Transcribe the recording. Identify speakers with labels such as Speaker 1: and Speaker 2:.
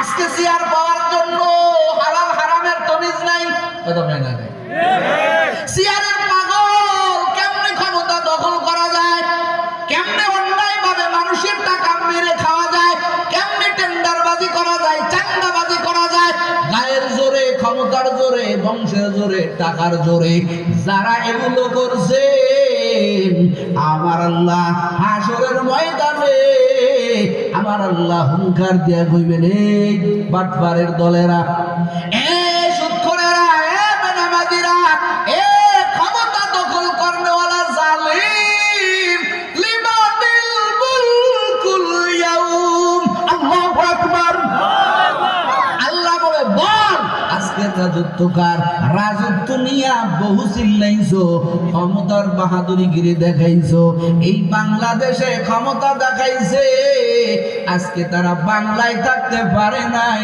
Speaker 1: আজকে চেয়ার পাওয়ার জন্য হারামের তমিজ নাই। কেমনে মানুষের টাকা মেরে খাওয়া যায়? কেমনে করা যায়? করা যায়? গায়ের জোরে, ক্ষমতার জোরে, বংশের জোরে, টাকার জোরে, যারা এগুলো করছে আমার আল্লাহ হাসরের ময়দানে আমার আল্লাহ হুঙ্কার দিয়া কইবেন এই বাটবারের দলেরা আজকের রাজত্বকার রাজত্ব নিয়া বহু চিল্লাইছো, ক্ষমতার বাহাদুরি গিরি দেখাইছো। এই বাংলাদেশে ক্ষমতা দেখাইছে, আজকে তারা বাংলায় থাকতে পারে নাই।